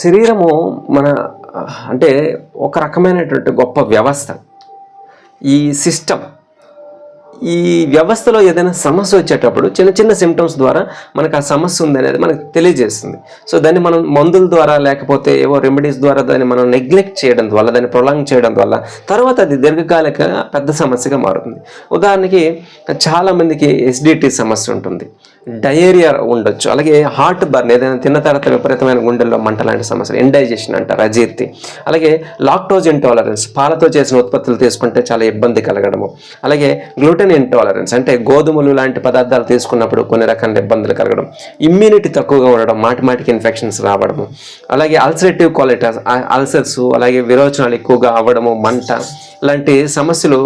శరీరము మన అంటే ఒక రకమైనటువంటి గొప్ప వ్యవస్థ. ఈ సిస్టమ్ ఈ వ్యవస్థలో ఏదైనా సమస్య వచ్చేటప్పుడు చిన్న చిన్న సిమ్టమ్స్ ద్వారా మనకు ఆ సమస్య ఉంది అనేది మనకు తెలియజేస్తుంది. సో దాన్ని మనం మందుల ద్వారా లేకపోతే ఏవో రెమెడీస్ ద్వారా దాన్ని మనం నెగ్లెక్ట్ చేయడం వల్ల దాన్ని ప్రొలాంగ్ చేయడం వల్ల తర్వాత అది దీర్ఘకాలిక పెద్ద సమస్యగా మారుతుంది. ఉదాహరణకి చాలామందికి ఎస్డిటీ సమస్య ఉంటుంది. డయేరియా ఉండొచ్చు. అలాగే హార్ట్ బర్న్ ఏదైనా తిన్న తర్వాత విపరీతమైన గుండెల్లో మంట లాంటి సమస్యలు ఇండైజెషన్ అంటారు అజీర్తి అలాగే లాక్టోజ్ ఇంటాలరెన్స్ పాలతో చేసిన ఉత్పత్తులు తీసుకుంటే చాలా ఇబ్బంది కలగడము. అలాగే గ్లూటెన్ ఇంటాలరెన్స్ అంటే గోధుమలు లాంటి పదార్థాలు తీసుకున్నప్పుడు కొన్ని రకాల ఇబ్బందులు కలగడం. ఇమ్యూనిటీ తక్కువగా ఉండడం మాటిమాటికి ఇన్ఫెక్షన్స్ రావడము. అలాగే అల్సరేటివ్ క్వాలిటీస్ అల్సర్స్ అలాగే విరోచనాలు ఎక్కువగా అవ్వడము మంట లాంటి సమస్యలు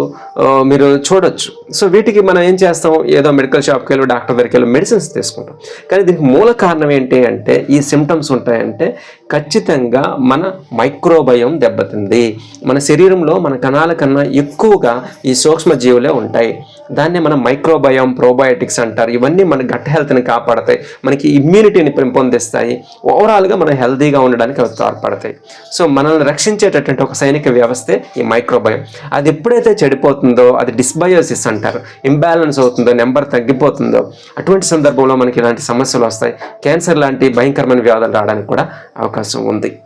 మీరు చూడొచ్చు. సో వీటికి మనం ఏం చేస్తాం ఏదో మెడికల్ షాప్కి వెళ్ళి డాక్టర్ దగ్గరికి వెళ్ళి మెడిసిన్స్ తీసుకుంటాం. కానీ దీనికి మూల కారణం ఏంటి అంటే ఈ సిమ్టమ్స్ ఉంటాయంటే ఖచ్చితంగా మన మైక్రోబయం దెబ్బతింది. మన శరీరంలో మన కణాల కన్నా ఎక్కువగా ఈ సూక్ష్మ జీవులే ఉంటాయి. దాన్ని మనం మైక్రోబయం ప్రోబయోటిక్స్ అంటారు. ఇవన్నీ మన గట్ హెల్త్ని కాపాడతాయి. మనకి ఇమ్యూనిటీని పెంపొందిస్తాయి. ఓవరాల్గా మనం హెల్తీగా ఉండడానికి అవి తోడ్పడతాయి. సో మనల్ని రక్షించేటటువంటి ఒక సైనిక వ్యవస్థే ఈ మైక్రోబయం అది ఎప్పుడైతే చెడిపోతుందో అది డిస్బయోసిస్ అంటారు. ఇంబ్యాలెన్స్ అవుతుందో నెంబర్ తగ్గిపోతుందో అటువంటి సందర్భంలో మనకి ఇలాంటి సమస్యలు వస్తాయి. క్యాన్సర్ లాంటి భయంకరమైన వ్యాధులు రావడానికి కూడా అవకాశం ఉంది.